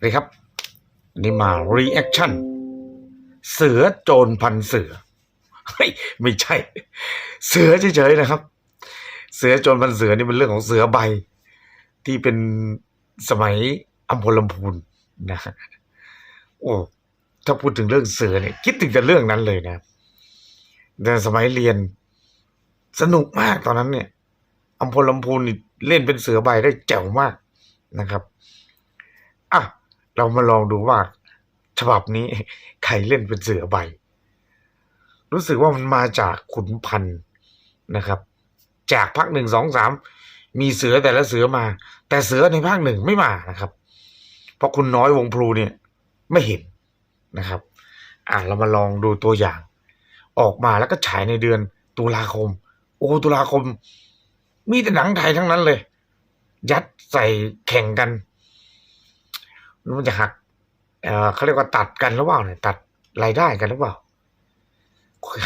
เลยครับ นี่มา reaction เสือโจรพันเสือเฮ้ยไม่ใช่ เสือเฉยๆนะครับ เสือโจรพันเสือนี่เป็นเรื่องของเสือใบ ที่เป็นสมัยอัมพลลำพูนนะโอ้ถ้าพูดถึงเรื่องเสือเนี่ยคิดถึงแต่เรื่องนั้นเลยนะแต่สมัยเรียนสนุกมากตอนนั้นเนี่ยอัมพลลำพูนเล่นเป็นเสือใบได้แจ๋วมากนะครับ เรามาลองดูว่า ฉบับนี้ใครเล่นเป็นเสือใบ รู้สึกว่ามันมาจากขุนพันธ์นะครับ จากภาคหนึ่งสองสามมีเสือแต่ละเสือมา แต่เสือในภาคหนึ่งไม่มานะครับ เพราะคุณน้อยวงพลูเนี่ยไม่เห็นนะครับ อะเรามาลองดูตัวอย่าง ออกมาแล้วก็ฉายในเดือนตุลาคม โอ้ตุลาคม มีแต่หนังไทยทั้งนั้นเลย ยัดใส่แข่งกัน มันจะหักเอ่อเขาเรียกว่าตัดกันหรือเปล่าเนี่ยตัดรายได้กันหรือเปล่า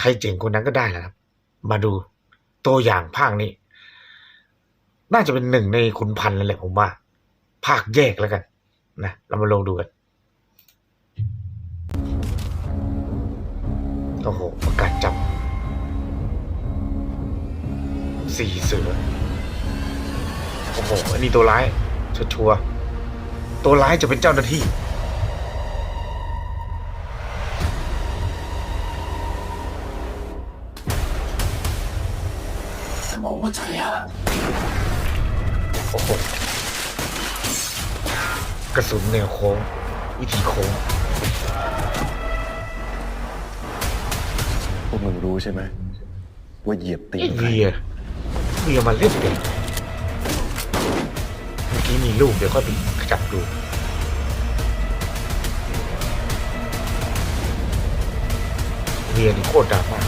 ใครเจ๋งคนนั้นก็ได้แหละครับ มาดูตัวอย่างภาคนี้ น่าจะเป็นหนึ่งในคุณพันธุ์เลยแหละผมว่า ภาคแยกแล้วกัน นะ เรามาลงดูกัน โอ้โห ประกาศจับสี่เสือ โอ้โห อันนี้ตัวร้าย ชัวร์ ตัวร้ายจะเป็นเจ้าหน้าที่ สมองมัจฉริยะโอ้โหกระสุนแนวโค้ง วิธีโค้ง พวกมึงรู้ใช่ไหมว่าเหยียบตีไอ้นใครเวียเวียมันเล่นเด็กเมื่อกี้มีลูกเดี๋ยวค่อยไปจับดูเวียนโคตรดราม่า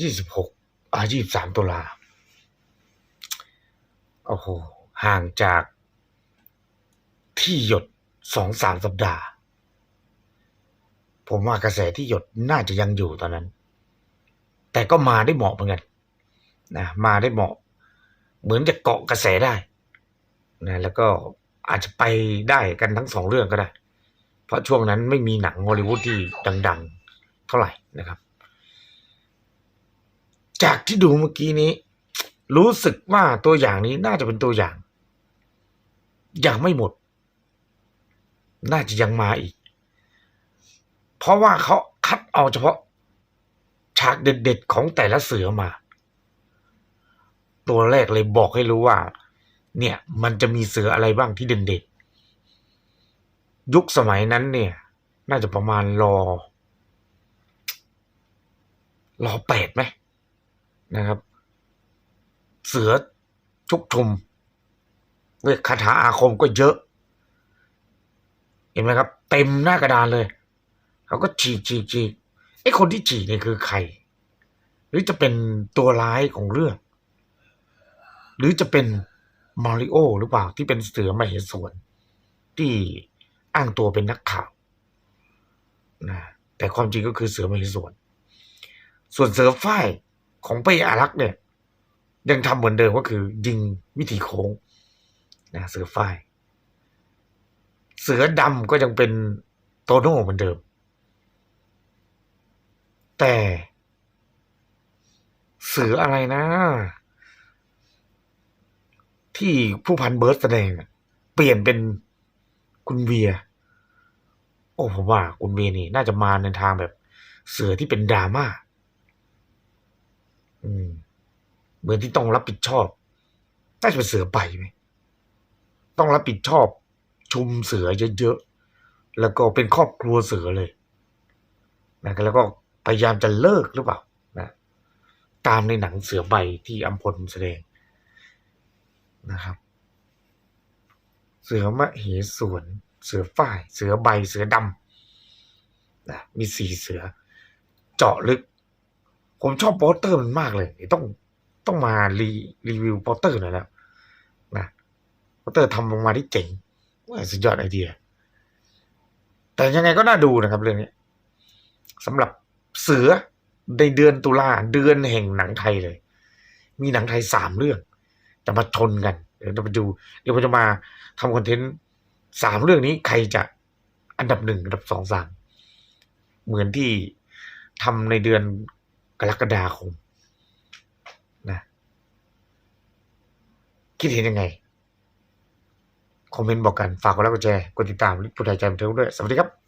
ยี่สิบหกอายี่สิบสามตุลาโอ้โห ห่างจากที่หยดสองสามสัปดาห์ ผมว่ากระแสที่หยดน่าจะยังอยู่ตอนนั้น แต่ก็มาได้เหมาะเหมือนกันนะมาได้เหมาะ เหมือนจะเกาะกระแสได้นะแล้วก็อาจจะไปได้กันทั้งสองเรื่องก็ได้ เพราะช่วงนั้นไม่มีหนังฮอลลีวูดที่ดัง ๆ เท่าไหร่นะครับ จากที่ดูเมื่อกี้นี้ รู้สึกว่าตัวอย่างนี้น่าจะเป็นตัวอย่าง ยังไม่หมด น่าจะยังมาอีก เพราะว่าเขาคัดเอาเฉพาะ ฉากเด็ดๆของแต่ละเสือมา ตัวแรกเลยบอกให้รู้ว่า เนี่ยมันจะมีเสืออะไรบ้างที่เด่นๆยุคสมัยนั้นเนี่ย น่าจะประมาณรอรอแปดไหมนะครับ เสือชุกชุมเวทคาถาอาคมก็เยอะ เห็นไหมครับ เต็มหน้ากระดานเลย เขาก็ฉีกฉีกฉีกไอ้คนที่ฉีกนี่ยคือใคร หรือจะเป็นตัวร้ายของเรื่อง หรือจะเป็นมาริโอหรือเปล่าที่เป็นเสือมเหสวนที่อ้างตัวเป็นนักข่าวนะแต่ความจริงก็คือเสือมเหสวนส่วนเสือฝ้ายของเป้อารักษ์เนี่ย ยังทำเหมือนเดิมก็คือยิงวิธีโค้งนะเสือฝ้าย เสือดำก็ยังเป็นโตโน่เหมือนเดิม แต่เสืออะไรนะ ที่ผู้พันเบิร์ดแสดงเปลี่ยนเป็นคุณเวีย โอ้ผมว่า คุณเวียนี่ น่าจะมาในทางแบบ เสือที่เป็นดราม่าอืมเหมือนที่ต้องรับผิดชอบ น่าจะเป็นเสือใบไหมต้องรับผิดชอบ ชุมเสือเยอะๆ แล้วก็เป็นครอบครัวเสือเลย นะแล้วก็ พยายามจะเลิกหรือเปล่านะตามในหนังเสือใบที่อัมพลแสดงนะครับ เสือมะเหสวนเสือฝ้าย เสือใบเสือดำนะมีสี่เสือ เจาะลึก ผมชอบโปสเตอร์มันมากเลย ต้องต้องมารีรีวิวโปสเตอร์หน่อยแล้วนะโปสเตอร์ทำออกมาที่เจ๋งสุดยอดไอเดีย แต่ยังไงก็น่าดูนะครับเรื่องนี้สำหรับ เสือในเดือนตุลาเดือนแห่งหนังไทยเลย มีหนังไทยสามเรื่อง จะมาชนกัน เดี๋ยวเราไปดู เดี๋ยวผมจะมาทำคอนเทนต์สามเรื่องนี้ใครจะอันดับหนึ่งอันดับสองสามเหมือนที่ทำในเดือนกรกฎาคมนะคิดเห็นยังไง คอมเมนต์บอกกัน ฝากกดไลค์กดแชร์กดติดตามลิปโปรไทยใจบันเทิงด้วย สวัสดีครับ